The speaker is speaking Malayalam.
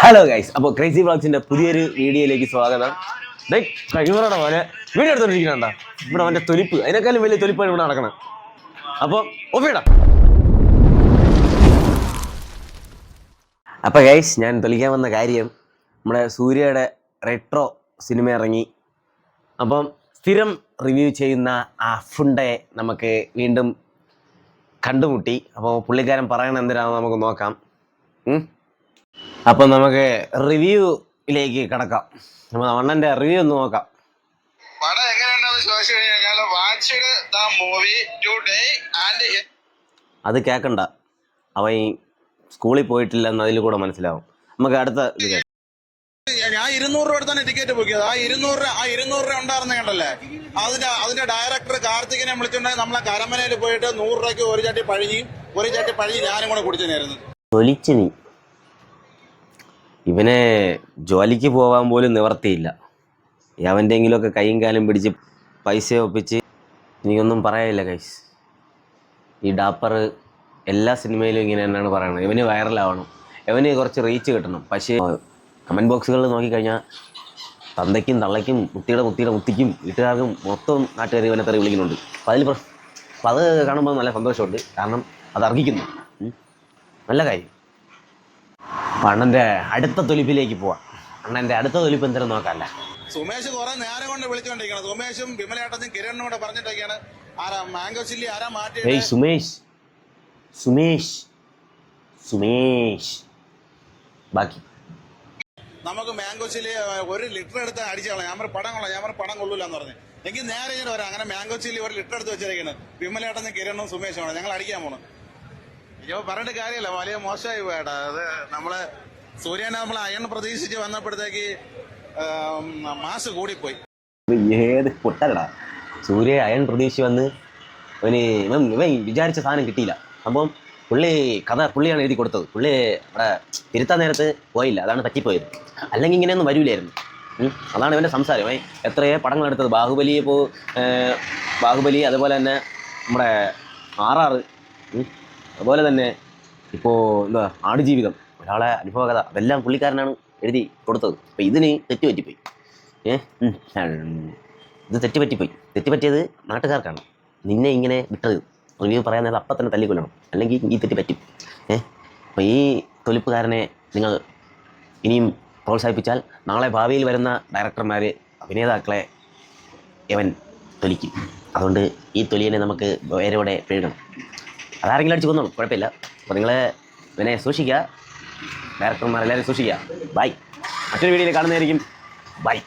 ഹലോ ഗൈസ് അപ്പോൾ ക്രൈസി ബ്ലോഗ്സിന്റെ പുതിയൊരു വീഡിയോയിലേക്ക് സ്വാഗതം. കഴിവറയുടെ പോലെ വീഡിയോ എടുത്തോണ്ടിരിക്കണണ്ട ഇവിടെ അവന്റെ തൊലിപ്പ്. അതിനേക്കാളും വലിയ തൊലിപ്പാണ് ഇവിടെ നടക്കണം. അപ്പോൾ ഒപ്പിടാം. അപ്പോൾ ഗൈസ് ഞാൻ തൊലിക്കാൻ വന്ന കാര്യം നമ്മുടെ സൂര്യയുടെ റെട്രോ സിനിമ ഇറങ്ങി. അപ്പം സ്ഥിരം റിവ്യൂ ചെയ്യുന്ന ആ ഫുണ്ടെ നമുക്ക് വീണ്ടും കണ്ടുമുട്ടി. അപ്പോൾ പുള്ളിക്കാരൻ പറയണ എന്തിനാണെന്ന് നമുക്ക് നോക്കാം. അപ്പം നമുക്ക് റിവ്യൂയിലേക്ക് കടക്കാം. നമ്മൾ അണ്ണന്റെ റിവ്യൂ ഒന്ന് നോക്കാം. പടം എങ്ങനെയുണ്ടെന്ന് ചോദിച്ചു കഴിഞ്ഞാൽ watched the movie today and അത് കേക്കണ്ട. അവൻ സ്കൂളിൽ പോയിട്ടില്ലെന്ന് അതിൽ കൂടെ മനസ്സിലാവും. നമുക്ക് അടുത്ത ഇത് കേൾക്കാം. ഞാൻ ഇരുന്നൂറ് രൂപ തന്നെ ടിക്കറ്റ് ബുക്ക് ചെയ്തത്. ആ ഇരുന്നൂറ് രൂപ ആ ഇരുന്നൂറ് രൂപ ഉണ്ടായിരുന്ന കണ്ടല്ലേ? അതിന്റെ അതിന്റെ ഡയറക്ടർ കാർത്തികനെ വിളിച്ചിട്ടുണ്ടെങ്കിൽ നമ്മളെ കരമനയിൽ പോയിട്ട് നൂറ് രൂപയ്ക്ക് ഒരു ചട്ടി പഴകിയും ഒരു ചട്ടി പഴുകി ഞാനും കൂടെ കുടിച്ചു നേരുന്നു തൊലിച്ച് നീ. ഇവനെ ജോലിക്ക് പോകാൻ പോലും നിവർത്തിയില്ല. അവന്റെങ്കിലുമൊക്കെ കൈയും കാലും പിടിച്ച് പൈസ ഒപ്പിച്ച് എനിക്കൊന്നും പറയാനില്ല കൈസ് ഈ ഡാപ്പർ എല്ലാ സിനിമയിലും ഇങ്ങനെ തന്നെയാണ് പറയുന്നത് ഇവന് വൈറലാവണം ഇവന് കുറച്ച് റീച്ച് കിട്ടണം. പക്ഷേ കമന്റ് ബോക്സുകളിൽ നോക്കിക്കഴിഞ്ഞാൽ തന്തയ്ക്കും തള്ളയ്ക്കും മുത്തിയുടെ മുത്തിയുടെ മുത്തിക്കും വീട്ടുകാർക്കും മൊത്തം നാട്ടുകാർ ഇവനെ തെറി വിളിക്കുന്നുണ്ട്. അതിൽ പ്ര- അപ്പം അത് കാണുമ്പോൾ നല്ല സന്തോഷമുണ്ട്. കാരണം അത് അർഹിക്കുന്നു. നല്ല കാര്യം. അപ്പം അണ്ണന്റെ അടുത്ത തൊലിപ്പിലേക്ക് പോവാം. അണ്ണന്റെ അടുത്ത തൊലിപ്പ് എന്തെങ്കിലും നോക്കാല്ല. സുമേഷ് കുറെ നേരം കൊണ്ട് വിളിച്ചുകൊണ്ടിരിക്കണം സുമേഷും വിമലേട്ടനും കിരണും കൂടെ പറഞ്ഞിട്ടൊക്കെയാണ്. ആരാ മാംഗോ ചില്ലി ആരാ മാറ്റി ഏയ് സുമേഷ്. സുമേഷ്. സുമേഷ്. ബാക്കി. നമുക്ക് മാംഗോ ചില്ലി ഒരു ലിറ്റർ എടുത്ത് അടിച്ചോളാം. ഞാൻ പറഞ്ഞ പടം കൊള്ളാം ഞാൻ പറഞ്ഞ പടം കൊള്ളൂല എന്ന് പറഞ്ഞു. എനിക്ക് നേരെ ഇങ്ങനെ വരാം. അങ്ങനെ മാംഗോ ചില്ലി ഒരു ലിറ്റർ എടുത്ത് വെച്ചിരിക്കുന്നത് വിമലേട്ടനും കിരണും സുമേഷുമാണ്. ഞങ്ങൾ അടിക്കാൻ പോണു. അയ്യോ പറഞ്ഞിട്ട് കാര്യമല്ല. വലിയ മോശമായി പോയടാ. അത് നമ്മൾ സൂര്യനെ നമ്മൾ അയൺ പ്രതീക്ഷിച്ച് വന്നപ്പോഴത്തേക്ക് മാസ് കൂടിപ്പോയി. ഏത് പൊട്ടലടാ. സൂര്യ അയൺ പ്രതീക്ഷ വന്ന് അവന് ഇവൻ ഇവൻ വിചാരിച്ച സാധനം കിട്ടിയില്ല. അപ്പം പുള്ളി കഥ പുള്ളിയാണ് എഴുതി കൊടുത്തത്. പുള്ളി അവിടെ തിരുത്താൻ നേരത്ത് പോയില്ല. അതാണ് പറ്റിപ്പോയത് അല്ലെങ്കിൽ ഇങ്ങനെയൊന്നും വരൂലായിരുന്നു. അതാണ് ഇവന്റെ സംസാരം. എത്രയോ പടങ്ങൾ എടുത്തത്. ബാഹുബലി ഇപ്പോൾ ബാഹുബലി അതുപോലെ തന്നെ നമ്മുടെ ആറാറ്. അതുപോലെ തന്നെ ഇപ്പോൾ എന്താ ആടുജീവിതം. ഒരാളെ അനുഭവകഥ അതെല്ലാം പുള്ളിക്കാരനാണ് എഴുതി കൊടുത്തത്. അപ്പോൾ ഇതിന് തെറ്റുപറ്റിപ്പോയി. ഏ? ഇത് തെറ്റുപറ്റിപ്പോയി. തെറ്റുപറ്റിയത് നാട്ടുകാർക്കാണ്. നിന്നെ ഇങ്ങനെ വിട്ടത്. റിവ്യൂ പറയാൻ നേരം അപ്പം തന്നെ തല്ലിക്കൊല്ലണം. അല്ലെങ്കിൽ ഈ തെറ്റ് പറ്റും. അപ്പോൾ ഈ തൊലിപ്പുകാരനെ നിങ്ങൾ ഇനിയും പ്രോത്സാഹിപ്പിച്ചാൽ നാളെ ഭാവിയിൽ വരുന്ന ഡയറക്ടർമാർ അഭിനേതാക്കളെ ഇവൻ തൊലിക്കും. അതുകൊണ്ട് ഈ തൊലിയനെ നമുക്ക് വേരോടെ പിഴുകണം. അതാരെങ്കിലും അടിച്ച് കൊന്നോളൂ. കുഴപ്പമില്ല. അപ്പോൾ നിങ്ങൾ ഇവനെ സൂക്ഷിക്കുക. ഡയറക്ടർമാരെല്ലാവരും സൂക്ഷിക്കുക. ബൈ. മറ്റൊരു വീഡിയോയിൽ കാണുന്നതായിരിക്കും. ബൈ.